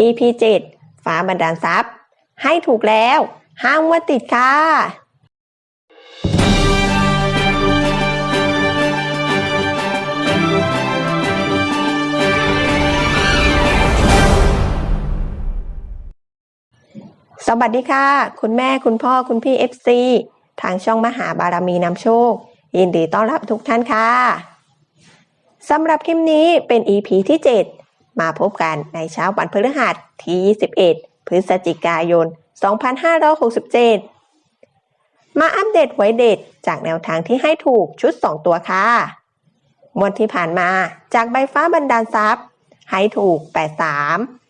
EP 7ฟ้าบันดาลทรัพย์ ให้ถูกแล้ว ห้ามว่าติดค่ะสวัสดีค่ะ คุณแม่คุณพ่อคุณพี่ FC ทางช่องมหาบารมีนำโชค ยินดีต้อนรับทุกท่านค่ะสำหรับคลิปนี้เป็น EP ที่ 7 มาพบกันในเช้าวันพฤหัสที่ 21 พฤศจิกายน 2567 มาอัปเดตไว้เด็ดจากแนวทางที่ให้ถูกชุด 2 ตัวค่ะงวดที่ผ่านมาจากใบฟ้าบันดาลทรัพย์ ให้ถูก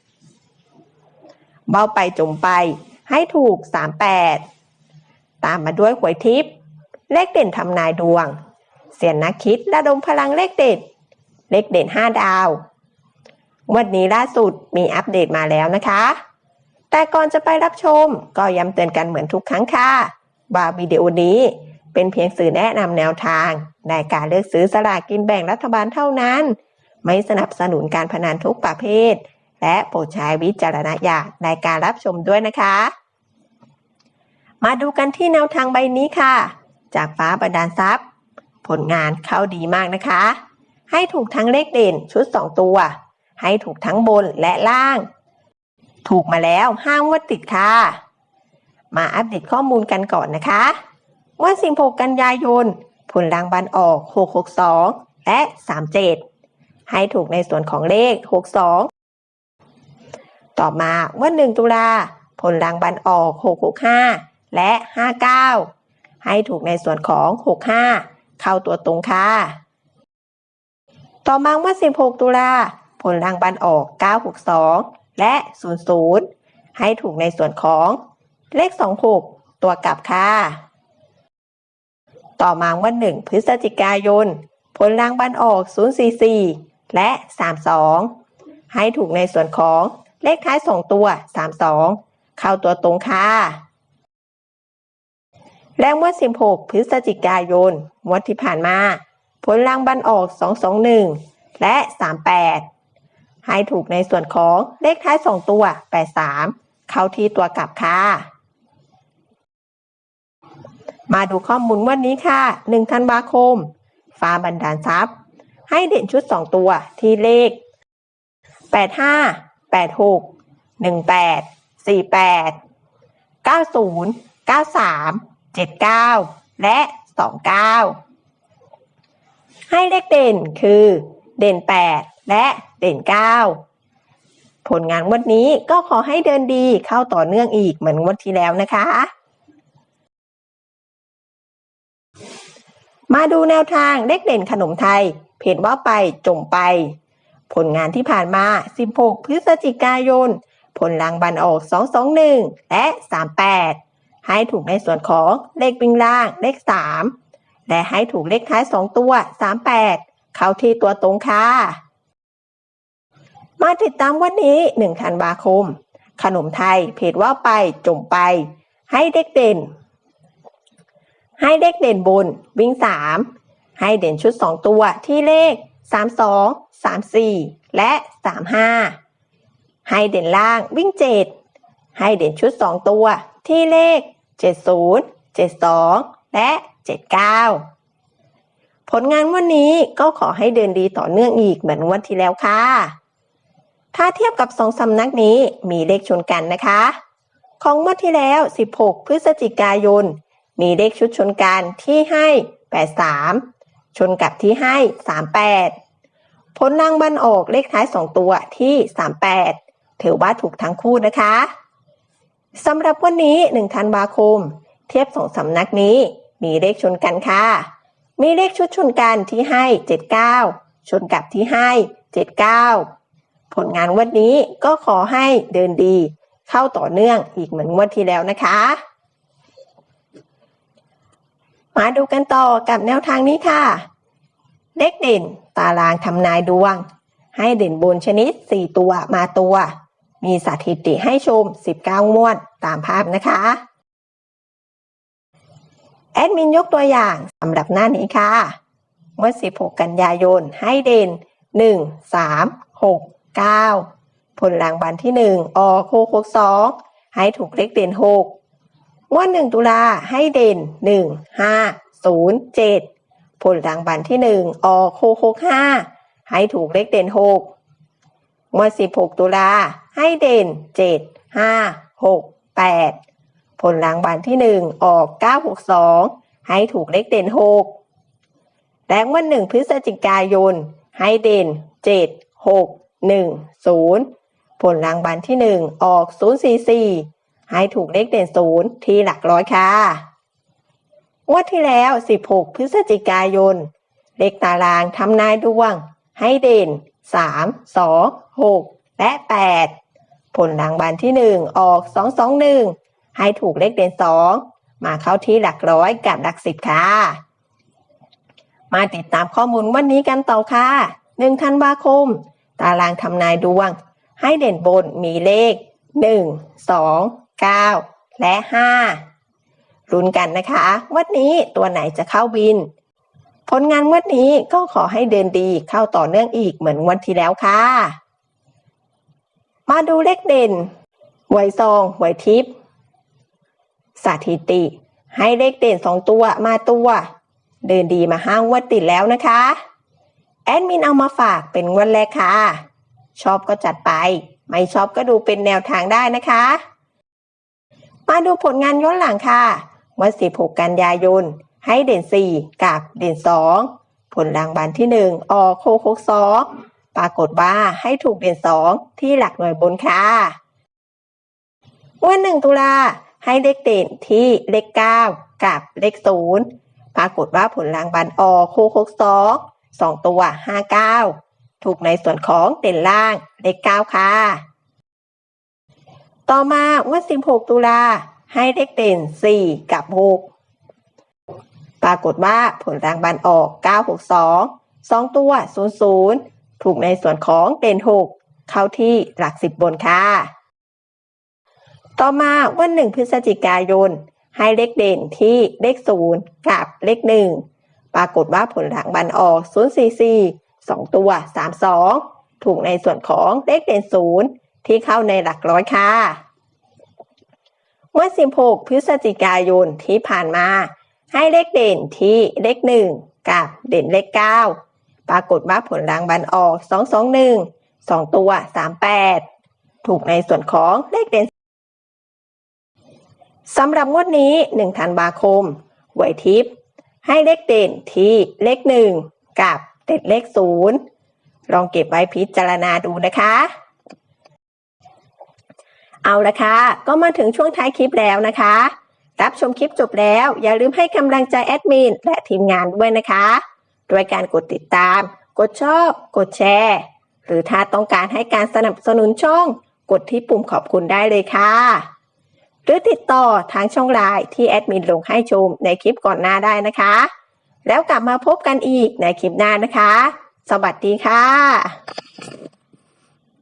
83 เบาไปจุ่มไปให้ถูก 38 ตามมาด้วยหวยทิพย์เลขเด่นทำนายดวง เสียนนักคิดระดมพลังเลขเด็ด เลขเด่น 5 ดาว วันนี้ล่าสุดมีอัปเดตมาแล้วนะคะ แต่ก่อนจะไปรับชมก็ย้ำเตือนกันเหมือนทุกครั้งค่ะว่าวิดีโอนี้เป็นเพียงสื่อแนะนำแนวทาง ในการเลือกซื้อสลากกินแบ่งรัฐบาลเท่านั้น ไม่สนับสนุนการพนันทุกประเภท และโปรดใช้วิจารณญาณในการรับชมด้วยนะคะ มาดูกันที่แนวทางใบนี้ค่ะ จากฟ้าบันดาลทรัพย์ ผลงานเข้าดีมากนะคะ ให้ถูกทั้งเลขเด่นชุด 2 ตัว ให้ถูกทั้งบนและล่าง ถูกมาแล้วห้างวดติดค่ะ มาอัปเดตข้อมูลกันก่อนนะคะวัน16กันยายน ผลรางวัลออก 662 และ 37 ให้ถูกในส่วนของเลข 62 ต่อมาวัน1ตุลา ผลรางวัลออก 665 และ 59 ให้ถูกในส่วนของ 65 เข้าตัวตรงค่ะ ต่อมาเมื่อ16ตุลา ผลรางวัลออก 962 และ 00 ให้ถูกในส่วนของเลข 26 ตัวกลับค่ะ ต่อมาวัน 1 พฤศจิกายน ผลรางวัลออก 044 และ 32 ให้ถูกในส่วนของเลขท้าย 2 ตัว 32 เข้าตัวตรงค่ะและงวด 16 พฤศจิกายนงวดที่ผ่านมา ผลรางวัลออก 221 และ 38 ให้ถูกในส่วนของเลขท้าย2ตัว83เข้าที่ตัวกลับค่ะ มาดูข้อมูลวันนี้ค่ะ1ธันวาคม ฟ้าบันดาลทรัพย์ ให้เด่นชุด2ตัวที่เลข85 86 18 48 90 93 79และ29ให้เลขเด่นคือเด่น8 และเด่น 9 ผลงานวันนี้ก็ขอให้เดินดีเข้าต่อเนื่องอีกเหมือนวันที่แล้วนะคะ มาดูแนวทางเลขเด่นขนมไทย เพจว่าไปจมไป ผลงานที่ผ่านมา 16 พฤศจิกายน ผลรางวัลออก 221 และ 38 ให้ถูกในส่วนของเลขวิ่งล่างเลข 3 และให้ถูกเลขท้าย 2 ตัว 38 เข้าที่ตัวตรงค่ะ มาติดตามวันนี้1ธันวาคม ขนมไทยเพจว่าไปจมไป ให้เด็กเด่น ให้เด็กเด่นบน วิ่ง 3 ให้เด่นชุด 2 ตัวที่เลข 32 34 และ 35 ให้เด่นล่างวิ่ง 7 ให้เด่นชุด 2 ตัวที่เลข 70 72 และ 79 ผลงานวันนี้ก็ขอให้เดินดีต่อเนื่องอีกเหมือนวันที่แล้วค่ะ ถ้าเทียบกับสองสำนักนี้มีเลขชนกันนะคะ ของงวดที่แล้ว 16 พฤศจิกายน มีเลขชุดชนกันที่ให้ 83 ชนกับที่ให้ 38 ผลรางวัลออกเลขท้าย 2 ตัวที่ 38 ถือว่าถูกทั้งคู่นะคะสำหรับวันนี้1ธันวาคม เทียบสองสำนักนี้มีเลขชนกันค่ะ มีเลขชุดชนกันที่ให้ 79 ชนกับที่ให้ 79 ผลงานวันนี้ก็ขอให้เดินดี เข้าต่อเนื่องอีกเหมือนงวดที่แล้วนะคะ มาดูกันต่อกับแนวทางนี้ค่ะ เลขเด่นตารางทำนายดวง ให้เด่นบนชนิด 4 ตัวมาตัว มีสถิติให้ชม 19 งวดตามภาพนะคะ แอดมินยกตัวอย่างสำหรับหน้านี้ค่ะเมื่อ16 กันยายนให้เด่น 1 3 6 9 ผลรางวัลที่หนึ่งออกหกหกสองให้ถูกเลขเด่นหกงวดหนึ่งตุลาให้เด่นหนึ่งห้าศูนย์เจ็ดผลรางวัลที่หนึ่งออกหกหกห้าให้ถูกเลขเด่นหกงวดสิบหกตุลาให้เด่นเจ็ดห้าหกแปดผลรางวัลที่หนึ่งออกเก้าหกสองให้ถูกเลขเด่นหกและงวันหนึ่งพฤศจิกายน ให้เด่นเจ็ ดหนึ่งศูนย์ผลรางวัลที่หนึ่งออกศูนย์ซีซีให้ถูกเลขเด่นศูนย์ที่หลักร้อยค่ะงวดที่แล้ว 16 พฤศจิกายน เลขตารางทำนายดวง ให้เด่น 3 2 6 และ 8 ผลรางวัลที่ 1 ออก 2 2 1 ให้ถูกเลขเด่น 2 มาเข้าที่หลักร้อยกับหลักสิบค่ะ มาติดตามข้อมูลวันนี้กันต่อค่ะ1ธันวาคม ตารางทำนายดวง ให้เด่นบนมีเลข 1 2 9 และ5ลุ้นกันนะคะวันนี้ตัวไหนจะเข้าบิน ผลงานวันนี้ก็ขอให้เดินดีเข้าต่อเนื่องอีกเหมือนวันที่แล้วค่ะ มาดูเลขเด่นหวยซองหวยทิพย์สถิติ ให้เลขเด่นสองตัวมาตัว เดินดีมาห้างวันติดแล้วนะคะ แอดมินเอามาฝากเป็นงวันแรกค่ะ ชอบก็จัดไป ไม่ชอบก็ดูเป็นแนวทางได้นะคะ มาดูผลงานย้อนหลังค่ะ วัน16 กันยายน ให้เด่น 4 กับเด่น 2 ผลรางวัลที่ 1 ออก6 6 2ปรากฏว่าให้ถูกเด่น 2 ที่หลักหน่วยบนค่ะวัน1ตุลาให้เลขเด่นที่เลข 9 กับเลข 0 ปรากฏว่าผลรางวัลออก6 6 2 2ตัว59ถูกในส่วนของเด่นล่างเลข9ค่ะ ต่อมาวัน16ตุลาให้เลขเด่น4กับ6ปรากฏว่าผลรางวัลออก 962 2 ตัว 00 ถูกในส่วนของเด่น6 เข้าที่หลักสิบบนค่ะ ต่อมาวัน 1 พฤศจิกายน ให้เลขเด่นที่เลข 0 กับเลข 1 ปรากฏว่าผลรางวัลออก 044 2 ตัว 32 ถูกในส่วนของเลขเด่น 0 ที่เข้าในหลักร้อยค่ะเมื่อ 16 พฤศจิกายนที่ผ่านมา ให้เลขเด่นที่เลข 1 กับเด่นเลข 9 ปรากฏว่าผลรางวัลออก 221 2 ตัว 38 ถูกในส่วนของเลขเด่นสำหรับงวดนี้ 1 ธันวาคมหวยทิพย์ ให้เลขเด่นที่เลข1กับเด่นเลข0ลองเก็บไว้พิจารณาดูนะคะ เอาละค่ะ ก็มาถึงช่วงท้ายคลิปแล้วนะคะ รับชมคลิปจบแล้ว อย่าลืมให้กำลังใจแอดมินและทีมงานด้วยนะคะด้วยการกดติดตาม กดชอบ กดแชร์ หรือถ้าต้องการให้การสนับสนุนช่อง กดที่ปุ่มขอบคุณได้เลยค่ะ หรือติดต่อทางช่องไลน์ที่แอดมินลงให้ชมในคลิปก่อนหน้าได้นะคะ แล้วกลับมาพบกันอีกในคลิปหน้านะคะ สวัสดีค่ะ